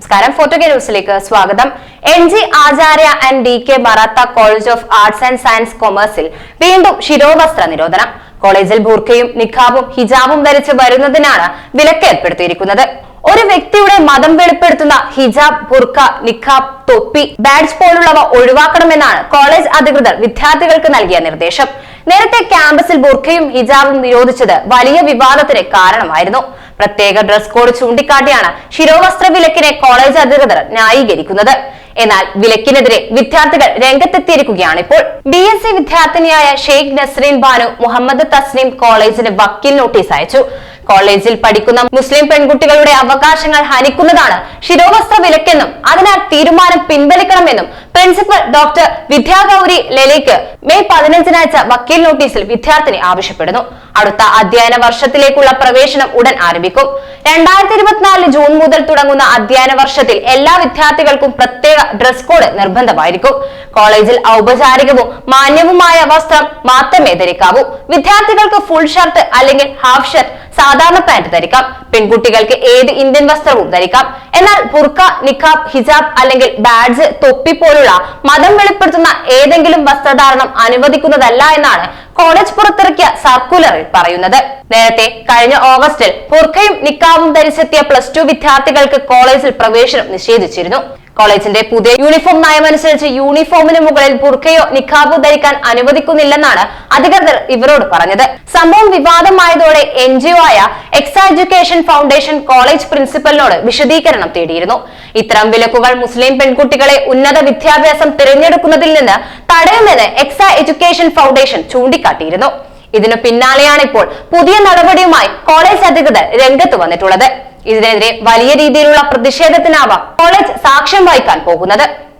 നമസ്കാരം. ഫോട്ടോ ന്യൂസിലേക്ക് സ്വാഗതം. N G Acharya and D K Marathe college of arts and science കൊമേഴ്സിൽ വീണ്ടും ശിരോവസ്ത്ര നിരോധനം. കോളേജിൽ ബൂർഖയും നിഖാബും ഹിജാബും ധരിച്ച് വരുന്നതിനാണ് വിലക്ക് ഏർപ്പെടുത്തിയിരിക്കുന്നത്. ഒരു വ്യക്തിയുടെ മതം വെളിപ്പെടുത്തുന്ന ഹിജാബ് ബുർഖ നിഖാബ് തൊപ്പി ബാഡ്ജ് പോലുള്ളവ ഒഴിവാക്കണമെന്നാണ് കോളേജ് അധികൃതർ വിദ്യാർത്ഥികൾക്ക് നൽകിയ നിർദ്ദേശം. നേരത്തെ ക്യാമ്പസിൽ ബുർഖയും ഹിജാബും നിരോധിച്ചത് വലിയ വിവാദത്തിന് കാരണമായിരുന്നു. പ്രത്യേക ഡ്രസ് കോഡ് ചൂണ്ടിക്കാട്ടിയാണ് ശിരോവസ്ത്ര വിലക്കിനെ കോളേജ് അധികൃതർ ന്യായീകരിക്കുന്നത്. എന്നാൽ വിലക്കിനെതിരെ വിദ്യാർത്ഥികൾ രംഗത്തെത്തിയിരിക്കുകയാണ് ഇപ്പോൾ. ബി എസ് സി വിദ്യാർത്ഥിനിയായ ഷെയ്ഖ് നസ്രീൻ ബാനു മുഹമ്മദ് തസ്നീം കോളേജിന് വക്കീൽ നോട്ടീസ് അയച്ചു. കോളേജിൽ പഠിക്കുന്ന മുസ്ലിം പെൺകുട്ടികളുടെ അവകാശങ്ങൾ ഹനിക്കുന്നതാണ് ശിരോവസ്ത്ര വിലക്കെന്നും അതിനാൽ തീരുമാനം പിൻവലിക്കണമെന്നും പ്രിൻസിപ്പൽ ഡോക്ടർ വിദ്യാഗൌരി ലെലേക്ക് മെയ് പതിനഞ്ചിന് അയച്ച വക്കീൽ നോട്ടീസിൽ വിദ്യാർത്ഥിനി ആവശ്യപ്പെടുന്നു. അടുത്ത അധ്യയന വർഷത്തിലേക്കുള്ള പ്രവേശനം ഉടൻ ആരംഭിക്കും. രണ്ടായിരത്തി ഇരുപത്തിനാല് ജൂൺ മുതൽ തുടങ്ങുന്ന അധ്യയന വർഷത്തിൽ എല്ലാ വിദ്യാർത്ഥികൾക്കും പ്രത്യേക ഡ്രസ് കോഡ് നിർബന്ധമായിരിക്കും. കോളേജിൽ ഔപചാരികവും മാന്യവുമായ വസ്ത്രം മാത്രമേ ധരിക്കാവൂ. വിദ്യാർത്ഥികൾക്ക് ഫുൾ ഷർട്ട് അല്ലെങ്കിൽ ഹാഫ് ഷർട്ട് സാധാരണ പാന്റ് ധരിക്കാം. പെൺകുട്ടികൾക്ക് ഏത് ഇന്ത്യൻ വസ്ത്രവും ധരിക്കാം. എന്നാൽ ബുർക്ക നിഖാബ് ഹിജാബ് അല്ലെങ്കിൽ ബാഡ്ജ് തൊപ്പി പോലുള്ള മതം വെളിപ്പെടുത്തുന്ന ഏതെങ്കിലും വസ്ത്രധാരണം അനുവദിക്കുന്നതല്ല എന്നാണ് കോളേജ് പുറത്തിറക്കിയ സർക്കുലറിൽ പറയുന്നത്. നേരത്തെ കഴിഞ്ഞ ഓഗസ്റ്റിൽ ബുർഖയും നിക്കാവും ധരിച്ചെത്തിയ പ്ലസ് ടു വിദ്യാർത്ഥികൾക്ക് കോളേജിൽ പ്രവേശനം നിഷേധിച്ചിരുന്നു. കോളേജിന്റെ പുതിയ യൂണിഫോം നയമനുസരിച്ച് യൂണിഫോമിന് മുകളിൽ ബുർഖയോ നിഖാബോ ധരിക്കാൻ അനുവദിക്കുന്നില്ലെന്നാണ് അധികൃതർ ഇവരോട് പറഞ്ഞത്. സംഭവം വിവാദമായതോടെ എൻ ജി ഒ ആയ എക്സാ എഡ്യൂക്കേഷൻ ഫൗണ്ടേഷൻ കോളേജ് പ്രിൻസിപ്പലിനോട് വിശദീകരണം തേടിയിരുന്നു. ഇത്തരം വിലക്കുകൾ മുസ്ലിം പെൺകുട്ടികളെ ഉന്നത വിദ്യാഭ്യാസം തിരഞ്ഞെടുക്കുന്നതിൽ നിന്ന് തടയുമെന്ന് എക്സാ എഡ്യൂക്കേഷൻ ഫൗണ്ടേഷൻ ചൂണ്ടിക്കാട്ടിയിരുന്നു. ഇതിനു പിന്നാലെയാണ് ഇപ്പോൾ പുതിയ നടപടിയുമായി കോളേജ് അധികൃതർ രംഗത്ത് വന്നിട്ടുള്ളത്. ഇതിനെതിരെ വലിയ രീതിയിലുള്ള പ്രതിഷേധത്തിനാവാം കോളേജ് സാക്ഷ്യം വഹിക്കാൻ പോകുന്നത്.